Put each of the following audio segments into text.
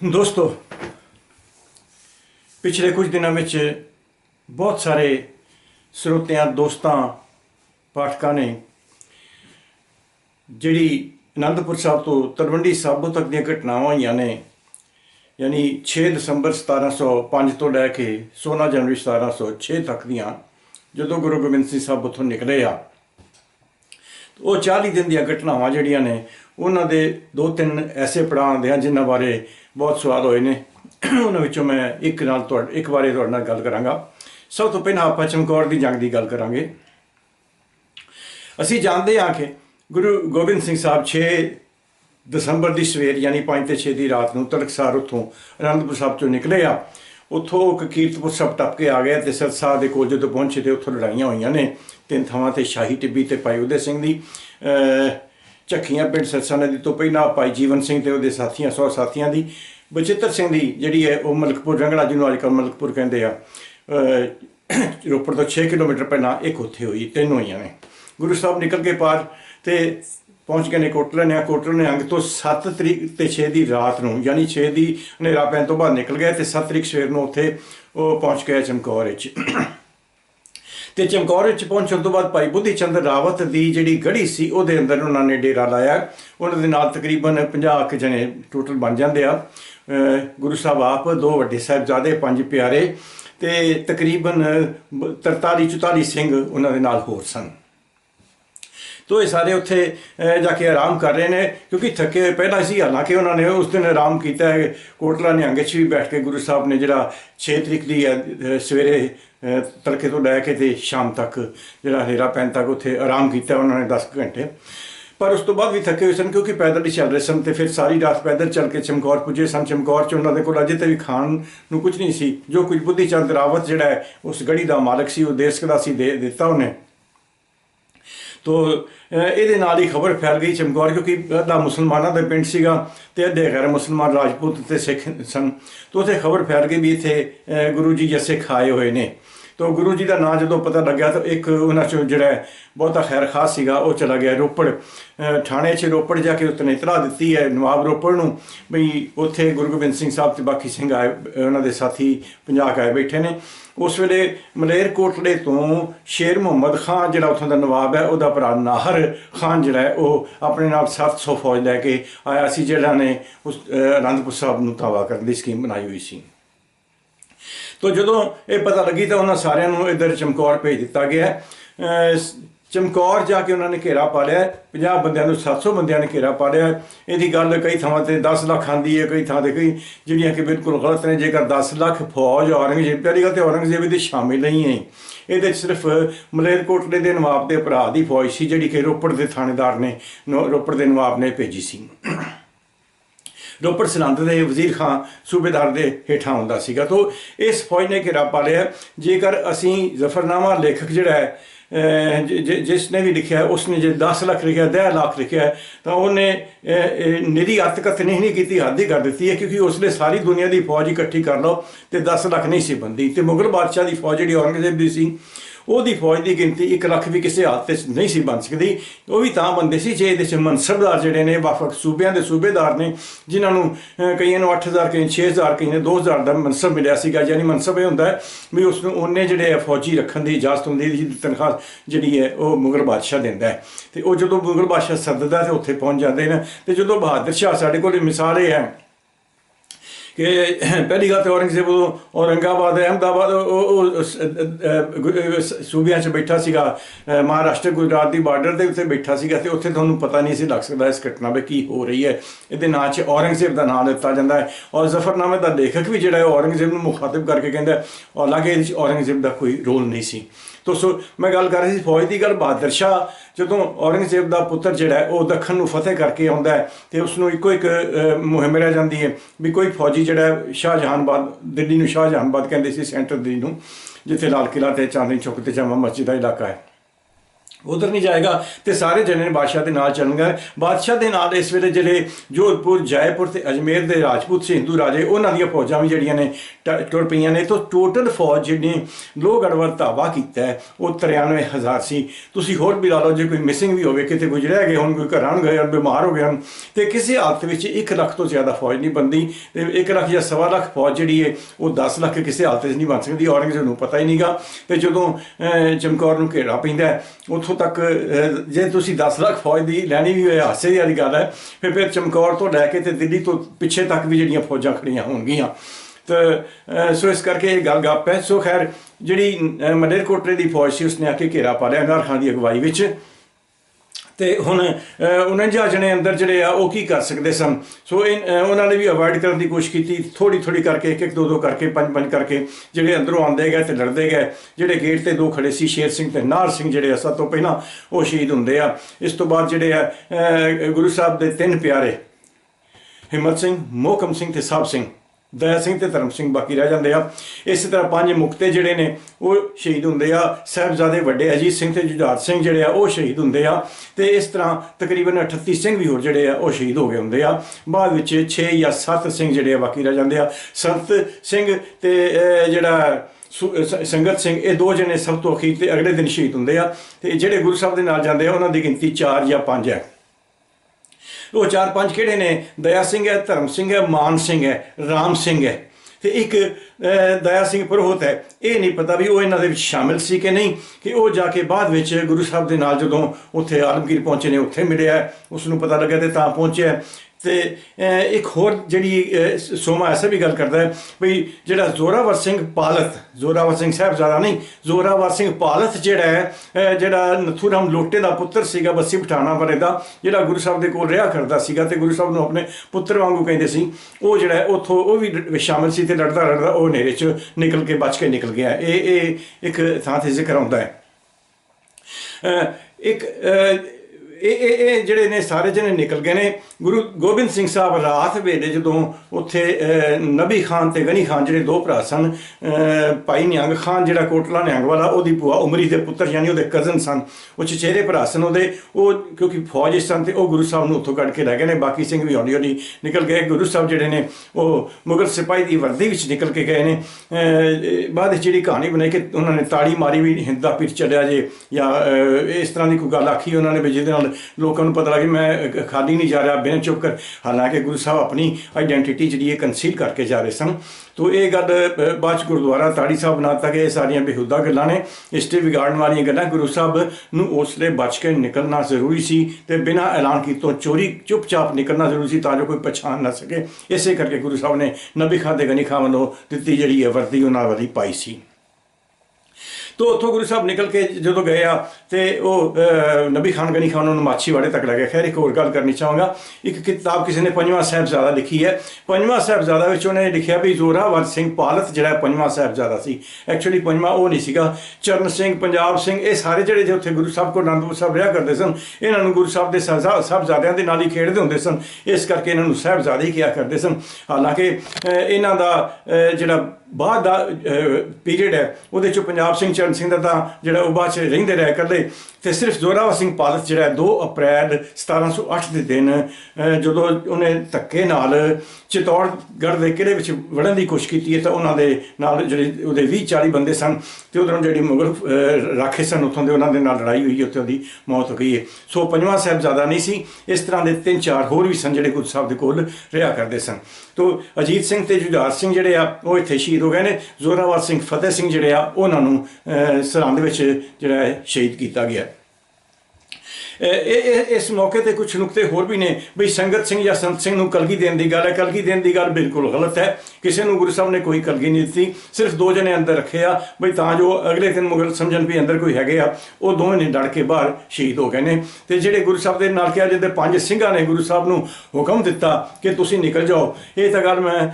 ਦੋਸਤੋ, ਪਿਛਲੇ ਕੁਝ ਦਿਨਾਂ ਵਿੱਚ ਬਹੁਤ ਸਾਰੇ ਸਰੋਤਿਆਂ, ਦੋਸਤਾਂ, ਪਾਠਕਾਂ ਨੇ ਜਿਹੜੀ ਅਨੰਦਪੁਰ ਸਾਹਿਬ ਤੋਂ ਤਲਵੰਡੀ ਸਾਬੋ ਤੱਕ ਦੀਆਂ ਘਟਨਾਵਾਂ ਹੋਈਆਂ ਨੇ, ਯਾਨੀ 6 ਦਸੰਬਰ 1705 ਤੋਂ ਲੈ ਕੇ 16 ਜਨਵਰੀ 1706 ਤੱਕ ਦੀਆਂ, ਜਦੋਂ ਗੁਰੂ ਗੋਬਿੰਦ ਸਿੰਘ ਸਾਹਿਬ ਉੱਥੋਂ ਨਿਕਲੇ ਆ, ਉਹ 40 ਦਿਨ ਦੀਆਂ ਘਟਨਾਵਾਂ ਜਿਹੜੀਆਂ ਨੇ ਉਹਨਾਂ ਦੇ ਦੋ ਤਿੰਨ ਐਸੇ ਪੜਾਅ ਆਉਂਦੇ ਹਨ ਜਿਨ੍ਹਾਂ ਬਾਰੇ ਬਹੁਤ ਸਵਾਲ ਹੋਏ ਨੇ। ਉਹਨਾਂ ਵਿੱਚੋਂ ਮੈਂ ਇੱਕ ਨਾਲ ਤੁਹਾਡੇ ਇੱਕ ਬਾਰੇ ਤੁਹਾਡੇ ਨਾਲ ਗੱਲ ਕਰਾਂਗਾ। ਸਭ ਤੋਂ ਪਹਿਲਾਂ ਆਪਾਂ ਚਮਕੌਰ ਦੀ ਜੰਗ ਦੀ ਗੱਲ ਕਰਾਂਗੇ। ਅਸੀਂ ਜਾਣਦੇ ਹਾਂ ਕਿ ਗੁਰੂ ਗੋਬਿੰਦ ਸਿੰਘ ਸਾਹਿਬ 6 ਦਸੰਬਰ ਦੀ ਸਵੇਰ ਯਾਨੀ 5 ਤੇ 6 ਦੀ ਰਾਤ ਨੂੰ ਤੜਕਸਾਰ ਉੱਥੋਂ ਅਨੰਦਪੁਰ ਸਾਹਿਬ ਤੋਂ ਨਿਕਲੇ ਆ। ਉੱਥੋਂ ਉਹ ਕੀਰਤਪੁਰ ਸਾਹਿਬ ਟੱਪ ਕੇ ਆ ਗਏ ਤੇ ਸਰਸਾ ਦੇ ਕੋਲ ਜਦੋਂ ਪਹੁੰਚੇ ਤੇ ਉੱਥੋਂ ਲੜਾਈਆਂ ਹੋਈਆਂ ਨੇ। ਤਿੰਨ ਥਾਵਾਂ ਤੇ ਸ਼ਾਹੀ ਟਿੱਬੀ ਤੇ ਭਾਈ ਉਦੇ ਸਿੰਘ ਦੀ। ਅਹ, ਪਿੰਡ ਸਰਸਾ ਨਦੀ ਤੋਂ ਪਹਿਲਾਂ ਭਾਈ ਜੀਵਨ ਸਿੰਘ ਤੇ ਉਹਦੇ ਸਾਥੀਆਂ ਸੌ ਸਾਥੀਆਂ ਦੀ ਬਚਿੱਤਰ ਸਿੰਘ ਦੀ ਜਿਹੜੀ ਹੈ ਉਹ ਮਲਕਪੁਰ ਰੰਗਲਾ ਜਿਹਨੂੰ ਅੱਜ ਕੱਲ੍ਹ ਮਲਕਪੁਰ ਕਹਿੰਦੇ ਆ ਰੋਪੜ ਤੋਂ 6 ਕਿਲੋਮੀਟਰ ਪਹਿਲਾਂ ਇੱਕ ਉੱਥੇ ਹੋਈ ਤਿੰਨ ਹੋਈਆਂ ਨੇ। ਗੁਰੂ ਸਾਹਿਬ ਨਿਕਲ ਕੇ ਪਾਰ ਤੇ ਪਹੁੰਚ ਗਏ ਨੇ ਕੋਟਲਾ ਨੇ ਕੋਟਲਾ ਨੇ ਅੰਗ ਤੋਂ 7 ਤਰੀਕ ਤੇ 6 ਦੀ ਰਾਤ ਨੂੰ ਯਾਨੀ 6 ਦੀ ਹਨੇਰਾ ਪੈਣ ਤੋਂ ਬਾਅਦ ਨਿਕਲ ਗਏ ਤੇ 7 ਤਰੀਕ ਸਵੇਰ ਨੂੰ ਉੱਥੇ ਉਹ ਪਹੁੰਚ ਗਏ ਚਮਕੌਰ ਵਿੱਚ। ਤੇ ਚਮਕੌਰ ਵਿੱਚ ਪਹੁੰਚਣ ਤੋਂ ਬਾਅਦ ਭਾਈ ਬੁੱਧੀ ਚੰਦਰ ਰਾਵਤ ਦੀ ਜਿਹੜੀ ਗੜੀ ਸੀ ਉਹਦੇ ਅੰਦਰ ਉਹਨਾਂ ਨੇ ਡੇਰਾ ਲਾਇਆ। ਉਹਨਾਂ ਦੇ ਨਾਲ ਤਕਰੀਬਨ 50 ਕੁ ਜਣੇ ਟੋਟਲ ਬਣ ਜਾਂਦੇ ਆ। ਗੁਰੂ ਸਾਹਿਬ ਆਪ ਦੋ ਵੱਡੇ ਸਾਹਿਬਜ਼ਾਦੇ ਪੰਜ ਪਿਆਰੇ ਤੇ ਤਕਰੀਬਨ 43 44 ਸਿੰਘ ਉਹਨਾਂ ਦੇ ਨਾਲ ਹੋਰ ਸਨ। ਤੋ ਇਹ ਸਾਰੇ ਉੱਥੇ ਜਾ ਕੇ ਆਰਾਮ ਕਰ ਰਹੇ ਨੇ ਕਿਉਂਕਿ ਥੱਕੇ ਹੋਏ ਪਹਿਲਾਂ ਸੀ ਹਾਲਾਂਕਿ ਉਹਨਾਂ ਨੇ ਉਸ ਦਿਨ ਆਰਾਮ ਕੀਤਾ ਹੈ। ਕੋਟਲਾ ਨਿਹੰਗ 'ਚ ਵੀ ਬੈਠ ਕੇ ਗੁਰੂ ਸਾਹਿਬ ਨੇ ਜਿਹੜਾ 6 ਤਰੀਕ ਦੀ ਹੈ, ਸਵੇਰੇ ਤੜਕੇ ਤੋਂ ਲੈ ਕੇ ਤੇ ਸ਼ਾਮ ਤੱਕ ਜਿਹੜਾ ਹਨੇਰਾ ਪੈਣ ਤੱਕ ਉੱਥੇ ਆਰਾਮ ਕੀਤਾ ਉਹਨਾਂ ਨੇ 10 ਕੁ ਘੰਟੇ। ਪਰ ਉਸ ਤੋਂ ਬਾਅਦ ਵੀ ਥੱਕੇ ਹੋਏ ਸਨ ਕਿਉਂਕਿ ਪੈਦਲ ਹੀ ਚੱਲ ਰਹੇ ਸਨ ਤੇ ਫਿਰ ਸਾਰੀ ਰਾਤ ਪੈਦਲ ਚੱਲ ਕੇ ਚਮਕੌਰ ਪੁੱਜੇ ਸਨ। ਚਮਕੌਰ ਚ ਉਹਨਾਂ ਦੇ ਕੋਲ ਅਜੇ ਤੇ ਵੀ ਖਾਣ ਨੂੰ ਕੁਝ ਨਹੀਂ ਸੀ, ਜੋ ਕੁਝ ਬੁੱਧੀ ਚੰਦ ਰਾਵਤ ਜਿਹੜਾ ਹੈ, ਉਸ ਗੜੀ ਦਾ ਮਾਲਕ ਸੀ, ਉਹ ਦੇਸ਼ ਦਾ ਸੀ, ਦੇ ਦਿੱਤਾ ਉਹਨੇ। ਤੋ ਇਹਦੇ ਨਾਲ ਹੀ ਖਬਰ ਫੈਲ ਗਈ ਚਮਕੌਰ ਕਿਉਂਕਿ ਅੱਧਾ ਮੁਸਲਮਾਨਾਂ ਦਾ ਪਿੰਡ ਸੀਗਾ ਤੇ ਅੱਧੇ ਗੈਰ ਮੁਸਲਮਾਨ ਰਾਜਪੂਤ ਤੇ ਸਿੱਖ ਸਨ। ਤੋ, ਉੱਥੇ ਖਬਰ ਫੈਲ ਗਈ ਵੀ ਇੱਥੇ ਗੁਰੂ ਜੀ ਜੱਸੇ ਖਾਏ ਹੋਏ ਨੇ। ਤੋ ਗੁਰੂ ਜੀ ਦਾ ਨਾਂ ਜਦੋਂ ਪਤਾ ਲੱਗਿਆ ਤਾਂ ਇੱਕ ਉਹਨਾਂ ਚੋਂ ਜਿਹੜਾ ਬਹੁਤਾ ਖੈਰ ਖਾਸ ਸੀਗਾ, ਉਹ ਚਲਾ ਗਿਆ ਰੋਪੜ। ਥਾਣੇ 'ਚ ਰੋਪੜ ਜਾ ਕੇ ਉਸਨੇ ਇਤਲਾਹ ਦਿੱਤੀ ਹੈ ਨਵਾਬ ਰੋਪੜ ਨੂੰ ਵੀ ਉੱਥੇ ਗੁਰੂ ਗੋਬਿੰਦ ਸਿੰਘ ਸਾਹਿਬ ਤੇ ਬਾਕੀ ਸਿੰਘ ਆਏ, ਉਹਨਾਂ ਦੇ ਸਾਥੀ 50 ਆਏ ਬੈਠੇ ਨੇ। ਉਸ ਵੇਲੇ ਮਲੇਰਕੋਟਲੇ ਤੋਂ ਸ਼ੇਰ ਮੁਹੰਮਦ ਖਾਨ ਜਿਹੜਾ ਉੱਥੋਂ ਦਾ ਨਵਾਬ ਹੈ, ਉਹਦਾ ਭਰਾ ਨਾਹਰ ਖਾਨ ਜਿਹੜਾ ਹੈ, ਉਹ ਆਪਣੇ ਨਾਲ 700 ਫੌਜ ਲੈ ਕੇ ਆਇਆ ਸੀ ਜਿਹੜਾ ਨੇ ਉਸ ਅਨੰਦਪੁਰ ਸਾਹਿਬ ਨੂੰ ਤਾਵਾ ਕਰਨ ਦੀ ਸਕੀਮ ਬਣਾਈ ਹੋਈ ਸੀ। ਤੋ ਜਦੋਂ ਇਹ ਪਤਾ ਲੱਗੀ ਤਾਂ ਉਹਨਾਂ ਸਾਰਿਆਂ ਨੂੰ ਇਧਰ ਚਮਕੌਰ ਭੇਜ ਦਿੱਤਾ ਗਿਆ। ਚਮਕੌਰ ਜਾ ਕੇ ਉਹਨਾਂ ਨੇ ਘੇਰਾ ਪਾ ਲਿਆ। 50 ਬੰਦਿਆਂ ਨੂੰ 700 ਬੰਦਿਆਂ ਨੇ ਘੇਰਾ ਪਾ ਲਿਆ। ਇਹਦੀ ਗੱਲ ਕਈ ਥਾਵਾਂ ਤੇ 10 ਲੱਖ ਆਂਦੀ ਹੈ, ਕਈ ਥਾਂ ਤੇ ਕਈ ਜਿਹੜੀਆਂ ਕਿ ਬਿਲਕੁਲ ਗਲਤ ਨੇ। ਜੇਕਰ 10 ਲੱਖ ਫੌਜ ਔਰੰਗਜ਼ੇਬ ਪਹਿਲੀ ਗੱਲ ਤੇ ਔਰੰਗਜ਼ੇਬ ਇਹਦੇ ਸ਼ਾਮਿਲ ਨਹੀਂ ਹੈ। ਇਹਦੇ 'ਚ ਸਿਰਫ ਮਲੇਰਕੋਟਲੇ ਦੇ ਨਵਾਬ ਦੇ ਭਰਾ ਦੀ ਫੌਜ ਸੀ, ਜਿਹੜੀ ਕਿ ਰੋਪੜ ਦੇ ਥਾਣੇਦਾਰ ਨੇ, ਨੋ- ਰੋਪੜ ਦੇ ਨਵਾਬ ਨੇ ਭੇਜੀ ਸੀ। ਰੋਪੜ ਸਰਹੰਦ ਦੇ ਵਜ਼ੀਰ ਖਾਨ ਸੂਬੇਦਾਰ ਦੇ ਹੇਠਾਂ ਹੁੰਦਾ ਸੀਗਾ। ਤੋਂ ਇਸ ਫੌਜ ਨੇ ਘੇਰਾ ਪਾ ਲਿਆ। ਜੇਕਰ ਅਸੀਂ ਜ਼ਫਰਨਾਮਾ ਲੇਖਕ ਜਿਹੜਾ ਹੈ ਅਹ, ਜਿਸ ਨੇ ਵੀ ਲਿਖਿਆ ਉਸਨੇ ਜੇ 10 ਲੱਖ ਲਿਖਿਆ 10 ਲੱਖ ਲਿਖਿਆ ਤਾਂ ਉਹਨੇ ਅਹ, ਇਹ ਨਿਰੀ ਅਤਕਥ ਨਹੀਂ ਨਹੀਂ ਕੀਤੀ ਹੱਦ ਹੀ ਕਰ ਦਿੱਤੀ ਹੈ ਕਿਉਂਕਿ ਉਸਨੇ ਸਾਰੀ ਦੁਨੀਆ ਦੀ ਫੌਜ ਇਕੱਠੀ ਕਰ ਲਓ ਤੇ 10 ਲੱਖ ਨਹੀਂ ਸੀ ਬੰਦੀ। ਤੇ ਮੁਗਲ ਬਾਦਸ਼ਾਹ ਦੀ ਫੌਜ ਜਿਹੜੀ ਔਰੰਗਜ਼ੇਬ ਦੀ ਸੀ ਉਹਦੀ ਫੌਜ ਦੀ ਗਿਣਤੀ 1 ਲੱਖ ਵੀ ਕਿਸੇ ਹਾਲਤ 'ਚ ਨਹੀਂ ਸੀ ਬਣ ਸਕਦੀ। ਉਹ ਵੀ ਤਾਂ ਬੰਦੇ ਸੀ, ਜੇ ਇਹਦੇ 'ਚ ਮਨਸਬਦਾਰ ਜਿਹੜੇ ਨੇ, ਵੱਖ-ਵੱਖ ਸੂਬਿਆਂ ਦੇ ਸੂਬੇਦਾਰ ਨੇ, ਜਿਨ੍ਹਾਂ ਨੂੰ ਕਈਆਂ ਨੂੰ 8000 ਕਈਆਂ ਨੂੰ 6000 ਕਈਆਂ ਨੂੰ 2000 ਦਾ ਮਨਸਬ ਮਿਲਿਆ ਸੀਗਾ। ਯਾਨੀ ਮਨਸਬ ਇਹ ਹੁੰਦਾ ਵੀ ਉਸ ਨੂੰ ਉਹਨੇ ਜਿਹੜੇ ਆ ਫੌਜੀ ਰੱਖਣ ਦੀ ਇਜਾਜ਼ਤ ਹੁੰਦੀ ਜਿਹਦੀ ਤਨਖਾਹ ਜਿਹੜੀ ਹੈ, ਉਹ ਮੁਗਲ ਬਾਦਸ਼ਾਹ ਦਿੰਦਾ ਹੈ। ਤੇ ਉਹ ਜਦੋਂ ਮੁਗਲ ਬਾਦਸ਼ਾਹ ਸੱਦਦਾ ਤੇ ਉੱਥੇ ਪਹੁੰਚ ਜਾਂਦੇ ਨੇ, ਤੇ ਜਦੋਂ ਬਹਾਦਰ ਸ਼ਾਹ ਸਾਡੇ ਕੋਲ ਮਿਸਾਲ ਇਹ ਹੈ ਕਿ ਪਹਿਲੀ ਗੱਲ ਤੇ ਔਰੰਗਜ਼ੇਬ ਉਦੋਂ ਔਰੰਗਾਬਾਦ, ਅਹਿਮਦਾਬਾਦ, ਉਹ- ਸੂਬਿਆਂ 'ਚ ਬੈਠਾ ਸੀਗਾ। ਮਹਾਰਾਸ਼ਟਰ, ਗੁਜਰਾਤ ਦੀ ਬਾਰਡਰ ਦੇ ਉੱਤੇ ਬੈਠਾ ਸੀਗਾ ਤੇ ਉੱਥੇ ਤੁਹਾਨੂੰ ਪਤਾ ਨਹੀਂ ਸੀ ਲੱਗ ਸਕਦਾ ਇਸ ਘਟਨਾ ਵਿੱਚ ਕੀ ਹੋ ਰਹੀ ਹੈ। ਇਹਦੇ ਨਾਂ 'ਚ ਔਰੰਗਜ਼ੇਬ ਦਾ ਨਾਮ ਦਿੱਤਾ ਜਾਂਦਾ ਹੈ। ਔਰ ਜ਼ਫਰਨਾਮੇ ਦਾ ਲੇਖਕ ਵੀ ਜਿਹੜਾ ਹੈ, ਉਹ ਔਰੰਗਜ਼ੇਬ ਨੂੰ ਮੁਖਾਤਿਬ ਕਰਕੇ ਕਹਿੰਦਾ ਔਰ ਹਾਲਾਂਕਿ ਇਹਦੇ 'ਚ ਔਰੰਗਜ਼ੇਬ ਦਾ ਕੋਈ ਰੋਲ ਨਹੀਂ ਸੀ। ਤੋ ਸੋ ਮੈਂ ਗੱਲ ਕਰ ਰਿਹਾ ਸੀ ਫੌਜ ਦੀ ਗੱਲ, ਬਹਾਦਰ ਸ਼ਾਹ, ਜਦੋਂ ਔਰੰਗਜ਼ੇਬ ਦਾ ਪੁੱਤਰ ਜਿਹੜਾ ਉਹ ਦੱਖਣ ਨੂੰ ਫਤਿਹ ਕਰਕੇ ਆਉਂਦਾ ਹੈ ਤੇ ਉਸ ਨੂੰ ਇੱਕੋ ਇੱਕ ਮੁਹਿੰਮ ਰਹਿ ਜਾਂਦੀ ਹੈ ਵੀ ਕੋਈ ਫੌਜੀ ਜਿਹੜਾ ਸ਼ਾਹਜਹਾਨਬਾਦ, ਦਿੱਲੀ ਨੂੰ ਸ਼ਾਹਜਹਾਨਬਾਦ ਕਹਿੰਦੇ ਸੀ, ਸੈਂਟਰ ਦਿੱਲੀ ਨੂੰ, ਜਿੱਥੇ ਲਾਲ ਕਿਲਾ ਤੇ ਚਾਂਦਨੀ ਚੌਕ ਤੇ ਜਾਮਾ ਮਸਜਿਦ ਦਾ ਇਲਾਕਾ ਹੈ। ਉਧਰ ਨਹੀਂ ਜਾਏਗਾ ਤੇ ਸਾਰੇ ਜਣੇ ਬਾਦਸ਼ਾਹ ਦੇ ਨਾਲ ਚੱਲਣਗੇ। ਬਾਦਸ਼ਾਹ ਦੇ ਨਾਲ ਇਸ ਵੇਲੇ ਜਿਹੜੇ ਜੋਧਪੁਰ ਜੈਪੁਰ ਤੇ ਅਜਮੇਰ ਦੇ ਰਾਜਪੂਤ ਸੀ ਹਿੰਦੂ ਰਾਜੇ ਉਹਨਾਂ ਦੀਆਂ ਫੌਜਾਂ ਵੀ ਜਿਹੜੀਆਂ ਨੇ ਟ- ਟੁਰ ਪਈਆਂ ਨੇ। ਤੋਂ ਟੋਟਲ ਫੌਜ ਜਿਹੜੀ ਲੋਹਗੜ੍ਹ ਵੱਲ ਧਾਵਾ ਕੀਤਾ ਹੈ, ਉਹ 93000 ਸੀ। ਤੁਸੀਂ ਹੋਰ ਵੀ ਲਾ ਲਓ ਜੇ ਕੋਈ ਮਿਸਿੰਗ ਵੀ ਹੋਵੇ ਕਿਤੇ ਕੁਝ ਰਹਿ ਗਏ ਹੁਣ ਕੋਈ ਘਰਾਂ ਨੂੰ ਗਏ ਹਨ ਬਿਮਾਰ ਹੋ ਗਏ ਹਨ ਤੇ ਕਿਸੇ ਹਾਲਤ ਵਿੱਚ 1 ਲੱਖ ਤੋਂ ਜ਼ਿਆਦਾ ਫੌਜ ਨਹੀਂ ਬੰਦੀ ਤੇ 1 ਲੱਖ ਜਾਂ ਸਵਾ ਲੱਖ ਫੌਜ ਜਿਹੜੀ ਹੈ ਉਹ 10 ਲੱਖ ਕਿਸੇ ਹਾਲਤ ਵਿੱਚ ਨਹੀਂ ਬਣ ਸਕਦੀ ਔਰੰਗਜ਼ੇਬ ਨੂੰ ਪਤਾ ਹੀ ਨਹੀਂਗਾ ਤੇ ਜਦੋਂ ਚਮਕੌਰ ਨੂੰ ਘੇਰਾ ਪੈਂਦਾ ਹੈ, ਉੱਥੋਂ ਤੱਕ ਜੇ ਤੁਸੀਂ 10 ਲੱਖ ਫੌਜ ਦੀ ਲੈਣੀ ਵੀ ਹੋਏ ਹਾਸੇ ਦੀ ਵਾਲੀ ਗੱਲ ਹੈ ਫਿਰ ਫਿਰ ਚਮਕੌਰ ਤੋਂ ਲੈ ਕੇ ਤੇ ਦਿੱਲੀ ਤੋਂ ਪਿੱਛੇ ਤੱਕ ਵੀ ਜਿਹੜੀਆਂ ਫੌਜਾਂ ਖੜੀਆਂ ਹੋਣਗੀਆਂ। ਤੇ ਸੋ ਇਸ ਕਰਕੇ ਇਹ ਗੱਲ ਗੱਪ ਹੈ। ਸੋ ਖੈਰ ਜਿਹੜੀ ਅਹ, ਮਲੇਰਕੋਟਲੇ ਦੀ ਫੌਜ ਸੀ ਉਸਨੇ ਆ ਕੇ ਘੇਰਾ ਪਾ ਲਿਆ ਅਨਾਰ ਖਾਨ ਦੀ ਅਗਵਾਈ ਵਿੱਚ। ਤੇ ਹੁਣ ਅਹ, ਉਹਨਾਂ ਜਣੇ ਅੰਦਰ ਜਿਹੜੇ ਆ ਉਹ ਕੀ ਕਰ ਸਕਦੇ ਸਨ? ਸੋ ਇਹ, ਉਹਨਾਂ ਨੇ ਵੀ ਅਵੋਇਡ ਕਰਨ ਦੀ ਕੋਸ਼ਿਸ਼ ਕੀਤੀ ਥੋੜੀ ਥੋੜੀ ਕਰਕੇ ਇੱਕ ਇੱਕ ਦੋ ਦੋ ਕਰਕੇ ਪੰਜ ਪੰਜ ਕਰਕੇ ਜਿਹੜੇ ਅੰਦਰੋਂ ਆਉਂਦੇ ਗਏ ਤੇ ਲੜਦੇ ਗਏ। ਜਿਹੜੇ ਗੇਟ ਤੇ ਦੋ ਖੜੇ ਸੀ ਸ਼ੇਰ ਸਿੰਘ ਤੇ ਨਾਰ ਸਿੰਘ ਜਿਹੜੇ ਆ ਸਭ ਤੋਂ ਪਹਿਲਾਂ ਉਹ ਸ਼ਹੀਦ ਹੁੰਦੇ ਆ। ਇਸ ਤੋਂ ਬਾਅਦ ਜਿਹੜੇ ਆ ਗੁਰੂ ਸਾਹਿਬ ਦੇ ਤਿੰਨ ਪਿਆਰੇ ਹਿੰਮਤ ਸਿੰਘ ਮੋਹਕਮ ਸਿੰਘ ਤੇ ਸਾਹਿਬ ਸਿੰਘ। ਦਇਆ ਸਿੰਘ ਤੇ ਧਰਮ ਸਿੰਘ ਬਾਕੀ ਰਹਿ ਜਾਂਦੇ ਆ। ਇਸੇ ਤਰ੍ਹਾਂ ਪੰਜ ਮੁਕਤੇ ਜਿਹੜੇ ਨੇ, ਉਹ ਸ਼ਹੀਦ ਹੁੰਦੇ ਆ। ਸਾਹਿਬਜ਼ਾਦੇ ਵੱਡੇ ਅਜੀਤ ਸਿੰਘ ਤੇ ਜੁਝਾਰ ਸਿੰਘ ਜਿਹੜੇ ਆ, ਉਹ ਸ਼ਹੀਦ ਹੁੰਦੇ ਆ। ਤੇ ਇਸ ਤਰ੍ਹਾਂ ਤਕਰੀਬਨ 38 ਸਿੰਘ ਵੀ ਹੋਰ ਜਿਹੜੇ ਆ, ਉਹ ਸ਼ਹੀਦ ਹੋ ਗਏ ਹੁੰਦੇ ਆ। ਬਾਅਦ ਵਿੱਚ 6 ਜਾਂ 7 ਸਿੰਘ ਜਿਹੜੇ ਆ, ਬਾਕੀ ਰਹਿ ਜਾਂਦੇ ਆ। ਸੰਤ ਸਿੰਘ ਤੇ ਜਿਹੜਾ ਸੁ- ਸ- ਸੰਗਤ ਸਿੰਘ, ਇਹ ਦੋ ਜਣੇ ਸਭ ਤੋਂ ਅਖੀਰ ਤੇ ਅਗਲੇ ਦਿਨ ਸ਼ਹੀਦ ਹੁੰਦੇ ਆ। ਤੇ ਜਿਹੜੇ ਗੁਰੂ ਸਾਹਿਬ ਦੇ ਨਾਲ ਜਾਂਦੇ ਆ, ਉਹਨਾਂ ਦੀ ਗਿਣਤੀ 4 ਜਾਂ 5 ਹੈ। ਉਹ ਚਾਰ ਪੰਜ ਕਿਹੜੇ ਨੇ? ਦਇਆ ਸਿੰਘ ਹੈ, ਧਰਮ ਸਿੰਘ ਹੈ, ਮਾਨ ਸਿੰਘ ਹੈ, ਰਾਮ ਸਿੰਘ ਹੈ। ਤੇ ਇੱਕ ਦਇਆ ਸਿੰਘ ਪੁਰੋਹਿਤ ਹੈ। ਇਹ ਨਹੀਂ ਪਤਾ ਵੀ ਉਹ ਇਹਨਾਂ ਦੇ ਵਿੱਚ ਸ਼ਾਮਿਲ ਸੀ ਕਿ ਨਹੀਂ, ਕਿ ਉਹ ਜਾ ਕੇ ਬਾਅਦ ਵਿੱਚ ਗੁਰੂ ਸਾਹਿਬ ਦੇ ਨਾਲ ਜਦੋਂ ਉੱਥੇ ਆਲਮਗੀਰ ਪਹੁੰਚੇ ਨੇ, ਉੱਥੇ ਮਿਲਿਆ ਉਸ ਨੂੰ ਪਤਾ ਲੱਗਿਆ ਤੇ ਤਾਂ ਪਹੁੰਚਿਆ ਤੇ ਇੱਕ ਹੋਰ ਜਿਹੜੀ ਸੋਮਾ ਐਸਾ ਵੀ ਗੱਲ ਕਰਦਾ ਹੈ ਵੀ ਜਿਹੜਾ ਜ਼ੋਰਾਵਰ ਸਿੰਘ ਪਾਲਤ ਜ਼ੋਰਾਵਰ ਸਿੰਘ ਸਾਹਿਬਜ਼ਾਦਾ ਨਹੀਂ ਜ਼ੋਰਾਵਰ ਸਿੰਘ ਪਾਲਤ ਜਿਹੜਾ ਹੈ ਅਹ, ਜਿਹੜਾ ਨਥੂਰਾਮ ਲੋਟੇ ਦਾ ਪੁੱਤਰ ਸੀਗਾ ਬੱਸੀ ਪਠਾਣਾ ਬਾਰੇ ਦਾ ਜਿਹੜਾ ਗੁਰੂ ਸਾਹਿਬ ਦੇ ਕੋਲ ਰਿਹਾ ਕਰਦਾ ਸੀਗਾ ਤੇ ਗੁਰੂ ਸਾਹਿਬ ਨੂੰ ਆਪਣੇ ਪੁੱਤਰ ਵਾਂਗੂ ਕਹਿੰਦੇ ਸੀ ਉਹ ਜਿਹੜਾ ਹੈ ਉੱਥੋਂ ਉਹ ਵੀ ਸ਼ਾਮਿਲ ਸੀ ਤੇ ਲੜਦਾ ਲੜਦਾ ਉਹ ਹਨੇਰੇ 'ਚ ਨਿਕਲ ਕੇ ਬਚ ਕੇ ਨਿਕਲ ਗਿਆ। ਇਹ ਇਹ ਇੱਕ ਥਾਂ ਤੇ ਜ਼ਿਕਰ ਆਉਂਦਾ ਹੈ। ਇੱਕ ਇਹ ਇਹ ਇਹ ਜਿਹੜੇ ਨੇ ਸਾਰੇ ਜਣੇ ਨਿਕਲ ਗਏ ਨੇ। ਗੁਰੂ ਗੋਬਿੰਦ ਸਿੰਘ ਸਾਹਿਬ ਰਾਤ ਵੇਲੇ ਜਦੋਂ ਉੱਥੇ ਨਬੀ ਖਾਨ ਤੇ ਗਨੀ ਖਾਨ ਜਿਹੜੇ ਦੋ ਭਰਾ ਸਨ ਭਾਈ ਨਿਹੰਗ ਖਾਨ ਜਿਹੜਾ ਕੋਟਲਾ ਨਿਹੰਗ ਵਾਲਾ, ਉਹਦੀ ਭੂਆ ਉਮਰੀ ਦੇ ਪੁੱਤਰ ਯਾਨੀ ਉਹਦੇ ਕਜ਼ਨ ਸਨ। ਉਹ ਚਚੇਰੇ ਭਰਾ ਸਨ ਉਹਦੇ। ਉਹ ਕਿਉਂਕਿ ਫੌਜ ਵਿੱਚ ਸਨ ਤੇ ਉਹ ਗੁਰੂ ਸਾਹਿਬ ਨੂੰ ਉੱਥੋਂ ਕੱਢ ਕੇ ਲੈ ਗਏ ਨੇ। ਬਾਕੀ ਸਿੰਘ ਵੀ ਹੌਲੀ ਹੌਲੀ ਨਿਕਲ ਗਏ। ਗੁਰੂ ਸਾਹਿਬ ਜਿਹੜੇ ਨੇ, ਉਹ ਮੁਗਲ ਸਿਪਾਹੀ ਦੀ ਵਰਦੀ ਵਿੱਚ ਨਿਕਲ ਕੇ ਗਏ ਨੇ। ਬਾਅਦ ਵਿੱਚ ਜਿਹੜੀ ਕਹਾਣੀ ਬਣਾਈ ਕਿ ਉਹਨਾਂ ਨੇ ਤਾੜੀ ਮਾਰੀ ਵੀ ਹਿੰਦਾ ਪੀਰ ਚੜਿਆ ਜੇ ਜਾਂ ਇਸ ਤਰ੍ਹਾਂ ਦੀ ਕੋਈ ਗੱਲ ਆਖੀ ਉਹਨਾਂ ਨੇ ਵੀ ਜਿਹਦੇ ਨਾਲ ਲੋਕਾਂ ਨੂੰ ਪਤਾ ਲੱਗੇ ਮੈਂ ਅਹ, ਖਾਲੀ ਨਹੀਂ ਜਾ ਰਿਹਾ ਬਿਨਾਂ ਚੁੱਪ ਕਰ। ਹਾਲਾਂਕਿ ਗੁਰੂ ਸਾਹਿਬ ਆਪਣੀ ਆਈਡੈਂਟੀਟੀ ਜਿਹੜੀ ਹੈ ਕਨਸੀਲ ਕਰਕੇ ਜਾ ਰਹੇ ਸਨ। ਤੋ ਇਹ ਗੱਲ ਬਾਅਦ 'ਚ ਗੁਰਦੁਆਰਾ ਤਾੜੀ ਸਾਹਿਬ ਬਣਾਤਾ ਕਿ ਇਹ ਸਾਰੀਆਂ ਬੇਹੁਦਾ ਗੱਲਾਂ ਨੇ। ਇਸ 'ਤੇ ਵਿਗਾੜਨ ਵਾਲੀਆਂ ਗੱਲਾਂ ਗੁਰੂ ਸਾਹਿਬ ਨੂੰ ਉਸ ਉਸਲੇ ਬਚ ਕੇ ਨਿਕਲਣਾ ਜ਼ਰੂਰੀ ਸੀ ਤੇ ਬਿਨਾਂ ਐਲਾਨ ਕੀਤੋਂ ਚੋਰੀ ਚੁੱਪਚਾਪ ਨਿਕਲਣਾ ਜ਼ਰੂਰੀ ਸੀ ਤਾਂ ਜੋ ਕੋਈ ਪਛਾਣ ਨਾ ਸਕੇ। ਇਸੇ ਕਰਕੇ ਗੁਰੂ ਸਾਹਿਬ ਨੇ ਨਬੀ ਖਾਨ ਦੇ ਗਨੀ ਖਾਨ ਵੱਲੋਂ ਦਿੱਤੀ ਜਿਹੜੀ ਹੈ ਵਰਦੀ ਉਹਨਾਂ ਵਾਲੀ ਪਾਈ ਸੀ। ਤੋ ਉੱਥੋਂ ਗੁਰੂ ਸਾਹਿਬ ਨਿਕਲ ਕੇ ਜਦੋਂ ਗਏ ਆ, ਤੇ ਉਹ ਨਬੀ ਖਾਨ ਗਨੀ ਖਾਨ ਨੂੰ ਮਾਛੀਵਾੜੇ ਤੱਕ ਲੈ ਗਿਆ ਖੈਰ, ਇੱਕ ਹੋਰ ਗੱਲ ਕਰਨੀ ਚਾਹਾਂਗਾ। ਇੱਕ ਕਿਤਾਬ ਕਿਸੇ ਨੇ ਪੰਜਵਾਂ ਸਾਹਿਬਜ਼ਾਦਾ ਲਿਖੀ ਹੈ। ਪੰਜਵਾਂ ਸਾਹਿਬਜ਼ਾਦਾ ਵਿੱਚ ਉਹਨੇ ਲਿਖਿਆ ਵੀ ਜ਼ੋਰਾਵਰ ਸਿੰਘ ਪਾਲਤ ਜਿਹੜਾ ਪੰਜਵਾਂ ਸਾਹਿਬਜ਼ਾਦਾ ਸੀ। ਐਕਚੁਅਲੀ ਪੰਜਵਾਂ ਉਹ ਨਹੀਂ ਸੀਗਾ। ਚਰਨ ਸਿੰਘ, ਪੰਜਾਬ ਸਿੰਘ, ਇਹ ਸਾਰੇ ਜਿਹੜੇ ਜੇ ਉੱਥੇ ਗੁਰੂ ਸਾਹਿਬ ਕੋਲ ਆਨੰਦਪੁਰ ਸਾਹਿਬ ਰਿਹਾ ਕਰਦੇ ਸਨ, ਇਹਨਾਂ ਨੂੰ ਗੁਰੂ ਸਾਹਿਬ ਦੇ ਸਾਹਿਬਜ਼ਾਦਿਆਂ ਦੇ ਨਾਲ ਹੀ ਖੇਡਦੇ ਹੁੰਦੇ ਸਨ। ਇਸ ਕਰਕੇ ਇਹਨਾਂ ਨੂੰ ਸਾਹਿਬਜ਼ਾਦੇ ਹੀ ਕਿਹਾ ਕਰਦੇ ਸਨ। ਹਾਲਾਂਕਿ ਇਹਨਾਂ ਦਾ ਜਿਹੜਾ ਬਾਅਦ ਦਾ ਪੀਰੀਅਡ ਹੈ, ਉਹਦੇ ਚ ਪੰਜਾਬ ਸਿੰਘ, ਚਰਨ ਸਿੰਘ ਦਾ ਤਾਂ ਜਿਹੜਾ ਉਹ ਬਾਅਦ ਚ ਰਹਿੰਦੇ ਰਹਿ ਕਰਦੇ। ਤੇ ਸਿਰਫ ਜ਼ੋਰਾਵਰ ਸਿੰਘ ਪਾਲਤ ਜਿਹੜਾ ਹੈ 2 ਅਪ੍ਰੈਲ 1708 ਦੇ ਦਿਨ ਜਦੋਂ ਉਹਨੇ ਧੱਕੇ ਨਾਲ ਚਿਤੌੜਗੜ੍ਹ ਦੇ ਕਿਲੇ ਵਿੱਚ ਵੜਨ ਦੀ ਕੋਸ਼ਿਸ਼ ਕੀਤੀ ਹੈ, ਤਾਂ ਉਹਨਾਂ ਦੇ ਨਾਲ ਜਿਹੜੇ ਉਹਦੇ 20 40 ਬੰਦੇ ਸਨ, ਤੇ ਉਧਰੋਂ ਜਿਹੜੀ ਮੁਗਲ ਰਾਖੇ ਸਨ, ਉੱਥੋਂ ਦੇ ਉਹਨਾਂ ਦੇ ਨਾਲ ਲੜਾਈ ਹੋਈ, ਉੱਥੇ ਉਹਦੀ ਮੌਤ ਹੋ ਗਈ ਹੈ। ਸੋ ਪੰਜਵਾਂ ਸਾਹਿਬ ਜ਼ਿਆਦਾ ਨਹੀਂ ਸੀ, ਇਸ ਤਰ੍ਹਾਂ ਦੇ ਤਿੰਨ ਚਾਰ ਹੋਰ ਵੀ ਸਨ ਜਿਹੜੇ ਗੁਰੂ ਸਾਹਿਬ ਦੇ ਕੋਲ ਰਿਹਾ ਕਰਦੇ ਸਨ। ਤੋ ਅਜੀਤ ਸਿੰਘ ਤੇ ਜੁਝਾਰ ਸਿੰਘ ਜਿਹੜੇ ਆ, ਉਹ ਇੱਥੇ ਸ਼ਹੀਦ ਹੋ ਗਏ ਨੇ। ਜ਼ੋਰਾਵਰ ਸਿੰਘ, ਫਤਿਹ ਸਿੰਘ ਜਿਹੜੇ ਆ, ਉਹਨਾਂ ਨੂੰ ਸਰਹੰਦ ਵਿੱਚ ਜਿਹੜਾ ਹੈ ਸ਼ਹੀਦ ਕੀਤਾ ਗਿਆ। ਇਹ, ਇਹ- ਇਸ ਮੌਕੇ ਤੇ ਕੁਝ ਨੁਕਤੇ ਹੋਰ ਵੀ ਨੇ। ਬਈ ਸੰਗਤ ਸਿੰਘ ਜਾਂ ਸੰਤ ਸਿੰਘ ਨੂੰ ਕਲਗੀ ਦੇਣ ਦੀ ਗੱਲ ਹੈ। ਕਲਗੀ ਦੇਣ ਦੀ ਗੱਲ ਬਿਲਕੁਲ ਗਲਤ ਹੈ। ਕਿਸੇ ਨੂੰ ਗੁਰੂ ਸਾਹਿਬ ਨੇ ਕੋਈ ਕਲਗੀ ਨਹੀਂ ਦਿੱਤੀ। ਸਿਰਫ ਦੋ ਜਣੇ ਅੰਦਰ ਰੱਖੇ ਆ। ਬਈ ਤਾਂ ਜੋ ਅਗਲੇ ਦਿਨ ਮੁਗਲ ਸਮਝਣ ਵੀ ਅੰਦਰ ਕੋਈ ਹੈਗੇ ਆ, ਉਹ ਦੋਵੇਂ ਨੇ ਡੜ ਕੇ ਬਾਹਰ ਸ਼ਹੀਦ ਹੋ ਗਏ ਨੇ। ਤੇ ਜਿਹੜੇ ਗੁਰੂ ਸਾਹਿਬ ਦੇ ਨਾਲ ਕਿਹਾ ਜਿਹਦੇ ਪੰਜ ਸਿੰਘਾਂ ਨੇ ਗੁਰੂ ਸਾਹਿਬ ਨੂੰ ਹੁਕਮ ਦਿੱਤਾ ਕਿ ਤੁਸੀਂ ਨਿਕਲ ਜਾਓ। ਇਹ ਤਾਂ ਗੱਲ ਮੈਂ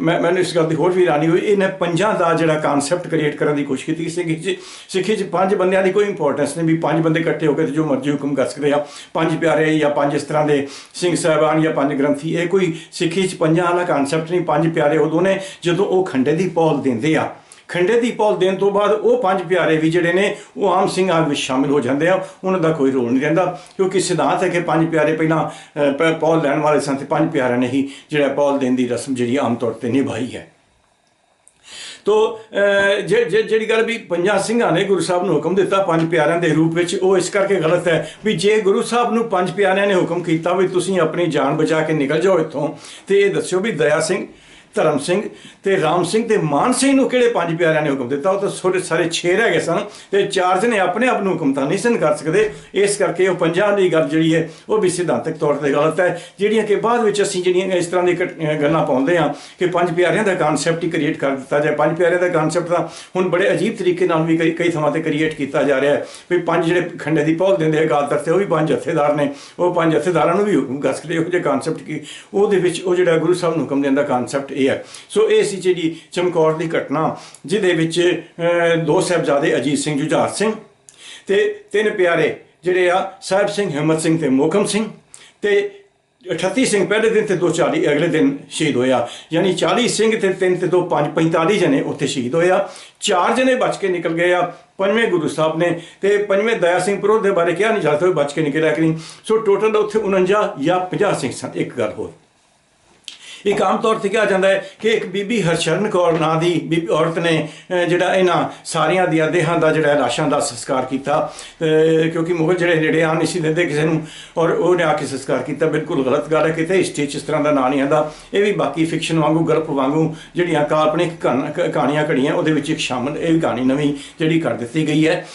ਮੈਂ, ਮੈਨੂੰ ਇਸ ਗੱਲ ਦੀ ਹੋਰ ਵੀ ਰਾਨੀ ਹੋਈ। ਇਹਨੇ ਪੰਜਾਂ ਦਾ ਜਿਹੜਾ ਕਨਸੈਪਟ ਕ੍ਰੀਏਟ ਕਰਨ ਦੀ ਕੋਸ਼ਿਸ਼ ਕੀਤੀ ਸਿੱਖੀ ਚ ਸਿੱਖੀ ਚ ਪੰਜ ਬੰਦਿਆਂ ਦੀ ਕੋਈ ਇੰਪੋਰਟੈਂਸ ਨਹੀਂ ਵੀ ਪੰਜ ਬੰਦੇ ਇਕੱਠੇ ਹੋ ਕੇ ਤੇ ਜੋ ਮਰਜ਼ੀ ਹੁਕਮ ਕਰ ਸਕਦੇ ਆ ਪੰਜ ਪਿਆਰੇ ਜਾਂ ਪੰਜ ਇਸ ਤਰ੍ਹਾਂ ਦੇ ਸਿੰਘ ਸਾਹਿਬਾਨ ਜਾਂ ਪੰਜ ਗ੍ਰੰਥੀ, ਇਹ ਕੋਈ ਸਿੱਖੀ ਚ ਪੰਜਾਂ ਵਾਲਾ ਕਨਸੈਪਟ ਨਹੀਂ, ਪੰਜ ਪਿਆਰੇ ਉਦੋਂ ਨੇ ਜਦੋਂ ਉਹ ਖੰਡੇ ਦੀ ਪੌਲ ਦਿੰਦੇ ਆ। ਖੰਡੇ ਦੀ ਪੌਲ ਦੇਣ ਤੋਂ ਬਾਅਦ ਉਹ ਪੰਜ ਪਿਆਰੇ ਵੀ ਜਿਹੜੇ ਨੇ, ਉਹ ਆਮ ਸਿੰਘਾਂ ਵਿੱਚ ਸ਼ਾਮਿਲ ਹੋ ਜਾਂਦੇ ਆ, ਉਹਨਾਂ ਦਾ ਕੋਈ ਰੋਲ ਨਹੀਂ ਰਹਿੰਦਾ, ਕਿਉਂਕਿ ਸਿਧਾਂਤ ਹੈ ਕਿ ਪੰਜ ਪਿਆਰੇ ਪਹਿਲਾਂ ਪੌਲ ਲੈਣ ਵਾਲੇ ਸਨ ਤੇ ਪੰਜ ਪਿਆਰਿਆਂ ਨੇ ਹੀ ਜਿਹੜਾ ਪੌਲ ਦੇਣ ਦੀ ਰਸਮ ਜਿਹੜੀ ਆਮ ਤੌਰ ਤੇ ਨਿਭਾਈ ਹੈ। ਤੋ ਜੇ- ਜੇ- ਜਿਹੜੀ ਗੱਲ ਵੀ ਪੰਜਾਂ ਸਿੰਘਾਂ ਨੇ ਗੁਰੂ ਸਾਹਿਬ ਨੂੰ ਹੁਕਮ ਦਿੱਤਾ ਪੰਜ ਪਿਆਰਿਆਂ ਦੇ ਰੂਪ ਵਿੱਚ, ਉਹ ਇਸ ਕਰਕੇ ਗਲਤ ਹੈ ਵੀ ਜੇ ਗੁਰੂ ਸਾਹਿਬ ਨੂੰ ਪੰਜ ਪਿਆਰਿਆਂ ਨੇ ਹੁਕਮ ਕੀਤਾ ਵੀ ਤੁਸੀਂ ਆਪਣੀ ਜਾਨ ਬਚਾ ਕੇ ਨਿਕਲ ਜਾਓ ਇੱਥੋਂ, ਤੇ ਇਹ ਦੱਸਿਓ ਵੀ ਦਇਆ ਸਿੰਘ ਧਰਮ ਸਿੰਘ ਤੇ ਰਾਮ ਸਿੰਘ ਤੇ ਮਾਨ ਸਿੰਘ ਨੂੰ ਕਿਹੜੇ ਪੰਜ ਪਿਆਰਿਆਂ ਨੇ ਹੁਕਮ ਦਿੱਤਾ? ਉਹ ਤਾਂ ਸਾਰੇ ਸਾਰੇ ਛੇ ਰਹਿ ਗਏ ਸਨ ਤੇ ਚਾਰ ਜਣੇ ਆਪਣੇ ਆਪ ਨੂੰ ਹੁਕਮ ਤਾਂ ਨਹੀਂ ਸਨ ਕਰ ਸਕਦੇ। ਇਸ ਕਰਕੇ ਉਹ ਪੰਜਾਂ ਦੀ ਗੱਲ ਜਿਹੜੀ ਹੈ, ਉਹ ਵੀ ਸਿਧਾਂਤਕ ਤੌਰ ਤੇ ਗਲਤ ਹੈ। ਜਿਹੜੀਆਂ ਕਿ ਬਾਅਦ ਵਿੱਚ ਅਸੀਂ ਜਿਹੜੀਆਂ ਇਸ ਤਰ੍ਹਾਂ ਦੀ ਘਟ- ਗੱਲਾਂ ਪਾਉਂਦੇ ਹਾਂ ਕਿ ਪੰਜ ਪਿਆਰਿਆਂ ਦਾ ਕਨਸੈਪਟ ਹੀ ਕ੍ਰੀਏਟ ਕਰ ਦਿੱਤਾ ਜਾਏ। ਪੰਜ ਪਿਆਰਿਆਂ ਦਾ ਕਨਸੈਪਟ ਤਾਂ ਹੁਣ ਬੜੇ ਅਜੀਬ ਤਰੀਕੇ ਨਾਲ ਵੀ ਕਈ ਕਈ ਥਾਵਾਂ ਤੇ ਕ੍ਰੀਏਟ ਕੀਤਾ ਜਾ ਰਿਹਾ ਹੈ ਵੀ ਪੰਜ ਜਿਹੜੇ ਖੰਡੇ ਦੀ ਪੌਲ ਦਿੰਦੇ ਆ ਗਾਦਰ ਤੇ, ਉਹ ਵੀ ਪੰਜ ਜਥੇਦਾਰ ਨੇ। ਉਹ ਪੰਜ ਜਥੇਦਾਰਾਂ ਨੂੰ ਵੀ ਹੁਕਮ ਕਰ ਸਕਦੇ। ਇਹੋ ਜਿਹੇ ਕਨਸੈਪਟ ਕੀ? ਉਹਦੇ ਵਿੱਚ ਉਹ ਜਿਹੜਾ ਗੁਰੂ ਸਾਹਿਬ ਨੂੰ ਹੁਕਮ ਦੇਣ ਦਾ ਕਨਸੈਪਟ ਇਹ ਹੈ। ਸੋ ਇਹ ਸੀ ਜਿਹੜੀ ਚਮਕੌਰ ਦੀ ਘਟਨਾ, ਜਿਹਦੇ ਵਿੱਚ ਦੋ ਸਾਹਿਬਜ਼ਾਦੇ ਅਜੀਤ ਸਿੰਘ, ਜੁਝਾਰ ਸਿੰਘ ਤੇ ਤਿੰਨ ਪਿਆਰੇ ਜਿਹੜੇ ਆ, ਸਾਹਿਬ ਸਿੰਘ, ਹਿੰਮਤ ਸਿੰਘ ਤੇ ਮੋਹਕਮ ਸਿੰਘ ਤੇ 38 ਸਿੰਘ ਪਹਿਲੇ ਦਿਨ ਤੇ 240 ਅਗਲੇ ਦਿਨ ਸ਼ਹੀਦ ਹੋਇਆ। ਯਾਨੀ 40 ਸਿੰਘ ਤੇ ਤਿੰਨ ਤੇ 2 5 45 ਜਣੇ ਉੱਥੇ ਸ਼ਹੀਦ ਹੋਇਆ। ਚਾਰ ਜਣੇ ਬਚ ਕੇ ਨਿਕਲ ਗਏ ਆ, ਪੰਜਵੇਂ ਗੁਰੂ ਸਾਹਿਬ ਨੇ ਤੇ ਪੰਜਵੇਂ ਦਇਆ ਸਿੰਘ ਪ੍ਰੋਧ ਦੇ ਬਾਰੇ ਕਿਹਾ ਨਹੀਂ, ਜਾਂਦਾ ਬਚ ਕੇ ਨਿਕਲਿਆ ਕਿ ਨਹੀਂ। ਸੋ ਟੋਟਲ ਉੱਥੇ 49 ਜਾਂ 50 ਸਿੰਘ ਸਨ, ਇੱਕ ਗੱਲ ਹੋਰ। ਇੱਕ ਆਮ ਤੌਰ ਤੇ ਕਿਹਾ ਜਾਂਦਾ ਹੈ ਕਿ ਇੱਕ ਬੀਬੀ ਹਰਸ਼ਰਨ ਕੌਰ ਨਾਂ ਦੀ ਬੀਬੀ ਔਰਤ ਨੇ ਜਿਹੜਾ ਇਹਨਾਂ ਸਾਰੀਆਂ ਦੀਆਂ ਦੇਹਾਂ ਦਾ ਜਿਹੜਾ ਲਾਸ਼ਾਂ ਦਾ ਸੰਸਕਾਰ ਕੀਤਾ। ਅਹ, ਕਿਉਂਕਿ ਮੁਗਲ ਜਿਹੜੇ ਨੇੜੇ ਆ ਨਹੀਂ ਸੀ ਦਿੰਦੇ ਕਿਸੇ ਨੂੰ ਔਰ ਉਹਨੇ ਆ ਕੇ ਸੰਸਕਾਰ ਕੀਤਾ। ਬਿਲਕੁਲ ਗਲਤ ਗੱਲ ਹੈ ਕਿਤੇ ਹਿਸਟਰੀ 'ਚ ਇਸ ਤਰ੍ਹਾਂ ਦਾ ਨਾਂ ਨਹੀਂ ਆਂਦਾ ਇਹ ਵੀ ਬਾਕੀ ਫਿਕਸ਼ਨ ਵਾਂਗੂ ਗਲਪ ਵਾਂਗੂ ਜਿਹੜੀਆਂ ਕਾਲਪਨਿਕ ਕਹਾਣ- ਕ- ਕਹਾਣੀਆਂ ਘੜੀਆਂ ਉਹਦੇ ਵਿੱਚ ਇੱਕ ਸ਼ਾਮਲ ਇਹ ਵੀ ਕਹਾਣੀ ਨਵੀਂ ਜਿਹੜੀ ਕਰ ਦਿੱਤੀ ਗਈ ਹੈ।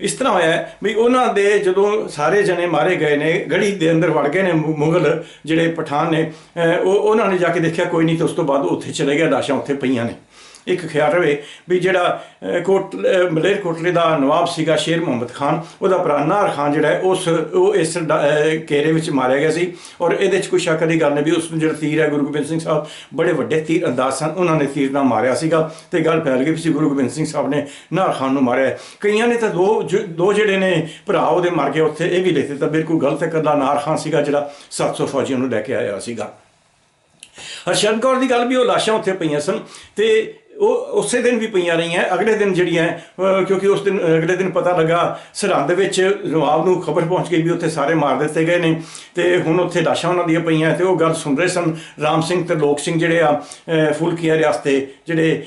ਇਸ ਤਰ੍ਹਾਂ ਹੋਇਆ ਵੀ ਉਹਨਾਂ ਦੇ ਜਦੋਂ ਸਾਰੇ ਜਣੇ ਮਾਰੇ ਗਏ ਨੇ ਗੜੀ ਦੇ ਅੰਦਰ ਵੜ ਗਏ ਨੇ ਮੁ- ਮੁਗਲ ਜਿਹੜੇ ਪਠਾਨ ਨੇ ਉਹ, ਉਹਨਾਂ ਨੇ ਜਾ ਕੇ ਦੇਖਿਆ ਕੋਈ ਨਹੀਂ ਤੇ ਉਸ ਤੋਂ ਬਾਅਦ ਉੱਥੇ ਚਲੇ ਗਿਆ, ਲਾਸ਼ਾਂ ਉੱਥੇ ਪਈਆਂ ਨੇ। ਇੱਕ ਖਿਆਲ ਰਵੇ ਵੀ ਜਿਹੜਾ ਅਹ, ਕੋਟ ਮਲੇਰ ਕੋਟਲੇ ਦਾ ਨਵਾਬ ਸੀਗਾ ਸ਼ੇਰ ਮੁਹੰਮਦ ਖਾਨ ਉਹਦਾ ਭਰਾ ਨਾਰ ਖਾਨ ਜਿਹੜਾ ਉਸ ਉਹ ਇਸ ਡ- ਅਹ, ਵਿੱਚ ਮਾਰਿਆ ਗਿਆ ਸੀ ਔਰ ਇਹਦੇ 'ਚ ਕੋਈ ਸ਼ੱਕ ਦੀ ਗੱਲ ਨਹੀਂ ਵੀ ਉਸ ਨੂੰ ਜਿਹੜਾ ਤੀਰ ਹੈ ਗੁਰੂ ਗੋਬਿੰਦ ਸਿੰਘ ਸਾਹਿਬ ਬੜੇ ਵੱਡੇ ਤੀਰ ਅੰਦਾਜ਼ ਸਨ ਉਹਨਾਂ ਨੇ ਤੀਰ ਨਾਲ ਮਾਰਿਆ ਸੀਗਾ ਤੇ ਗੱਲ ਫੈਲ ਗਈ ਵੀ ਸੀ ਗੁਰੂ ਗੋਬਿੰਦ ਸਿੰਘ ਸਾਹਿਬ ਨੇ ਨਾਰ ਖਾਨ ਨੂੰ ਮਾਰਿਆ ਕਈਆਂ ਨੇ ਤਾਂ ਦੋ ਜ- ਦੋ ਜਿਹੜੇ ਨੇ ਭਰਾ ਉਹਦੇ ਮਰ ਗਏ ਉੱਥੇ ਇਹ ਵੀ ਲਿਖ ਦਿੱਤਾ ਬਿਲਕੁਲ ਗਲਤ ਹੈ ਕੱਲਾ ਨਾਰ ਖਾਨ ਸੀਗਾ ਜਿਹੜਾ 700 ਫੌਜੀਆਂ ਨੂੰ ਲੈ ਕੇ ਆਇਆ ਸੀਗਾ। ਹਰਸ਼ਰਨ ਕੌਰ ਦੀ ਗੱਲ ਵੀ ਉਹ ਲਾਸ਼ਾਂ ਉੱਥੇ ਪਈਆਂ ਸਨ ਤੇ ਉਹ ਉਸੇ ਦਿਨ ਵੀ ਪਈਆਂ ਰਹੀਆਂ ਅਗਲੇ ਦਿਨ ਜਿਹੜੀਆਂ ਕਿਉਂਕਿ ਉਸ ਦਿਨ ਅਗਲੇ ਦਿਨ ਪਤਾ ਲੱਗਾ ਸਰਹੰਦ ਵਿੱਚ ਨਵਾਬ ਨੂੰ ਖਬਰ ਪਹੁੰਚ ਗਈ ਵੀ ਉੱਥੇ ਸਾਰੇ ਮਾਰ ਦਿੱਤੇ ਗਏ ਨੇ ਤੇ ਹੁਣ ਉੱਥੇ ਲਾਸ਼ਾਂ ਉਹਨਾਂ ਦੀਆਂ ਪਈਆਂ ਤੇ ਉਹ ਗੱਲ ਸੁਣ ਰਹੇ ਸਨ ਰਾਮ ਸਿੰਘ ਤੇ ਲੋਕ ਸਿੰਘ ਜਿਹੜੇ ਆ ਅਹ, ਫੁਲਕੀਆਂ ਰਿਆਸਤੇ ਜਿਹੜੇ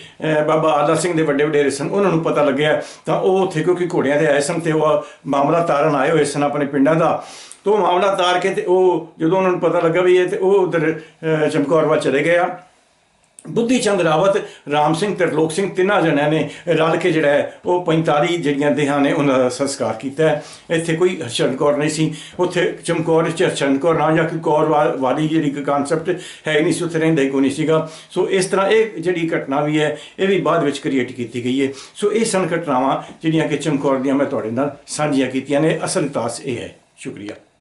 ਬਾਬਾ ਆਲਾ ਸਿੰਘ ਦੇ ਵੱਡੇ ਵਡੇਰੇ ਸਨ ਉਹਨਾਂ ਨੂੰ ਪਤਾ ਲੱਗਿਆ ਤਾਂ ਉਹ ਉੱਥੇ ਕਿਉਂਕਿ ਘੋੜਿਆਂ ਤੇ ਆਏ ਸਨ ਤੇ ਉਹ ਮਾਮਲਾ ਤਾਰਨ ਆਏ ਹੋਏ ਸਨ ਆਪਣੇ ਪਿੰਡਾਂ ਦਾ ਤੋਂ ਉਹ ਮਾਮਲਾ ਤਾਰ ਕੇ ਤੇ ਉਹ ਜਦੋਂ ਉਹਨਾਂ ਨੂੰ ਪਤਾ ਲੱਗਾ ਵੀ ਇਹ ਤੇ ਉਹ ਉਧਰ ਚਮਕੌਰਵਾ ਚਲੇ ਗਏ ਆ ਬੁੱਧੀ ਚੰਦ ਰਾਵਤ, ਰਾਮ ਸਿੰਘ ਤੇ ਸਿੰਘ ਤਿੰਨਾਂ ਜਣਿਆਂ ਨੇ ਰਲ ਕੇ ਜਿਹੜਾ ਹੈ, ਉਹ 45 ਜਿਹੜੀਆਂ ਦੇਹਾਂ ਨੇ ਉਹਨਾਂ ਦਾ ਸੰਸਕਾਰ ਕੀਤਾ ਹੈ। ਇੱਥੇ ਕੋਈ ਹਰਸ਼ਰਨ ਕੌਰ ਨਹੀਂ ਸੀ। ਉੱਥੇ ਚਮਕੌਰ 'ਚ ਹਰਸ਼ਰਨ ਕੌਰ ਨਾ ਜਾਂ ਕੋਈ ਕੌਰ ਵਾ- ਵਾਲੀ ਜਿਹੜੀ ਇੱਕ ਕਨਸੈਪਟ ਹੈ ਹੀ ਨਹੀਂ ਸੀ, ਉੱਥੇ ਰਹਿੰਦਾ ਹੀ ਕੋਈ ਨਹੀਂ ਸੀਗਾ। ਸੋ ਇਸ ਤਰ੍ਹਾਂ ਇਹ ਜਿਹੜੀ ਘਟਨਾ ਵੀ ਹੈ, ਇਹ ਵੀ ਬਾਅਦ ਵਿੱਚ ਕ੍ਰੀਏਟ ਕੀਤੀ ਗਈ ਹੈ। ਸੋ ਇਹ ਸਨ ਘਟਨਾਵਾਂ ਜਿਹੜੀਆਂ ਕਿ ਚਮਕੌਰ ਦੀਆਂ ਮੈਂ ਤੁਹਾਡੇ ਨਾਲ ਸਾਂਝੀਆਂ ਕੀਤੀਆਂ ਨੇ। ਅਸਲ ਤਾਸ ਇਹ ਹੈ। ਸ਼ੁਕਰੀਆ।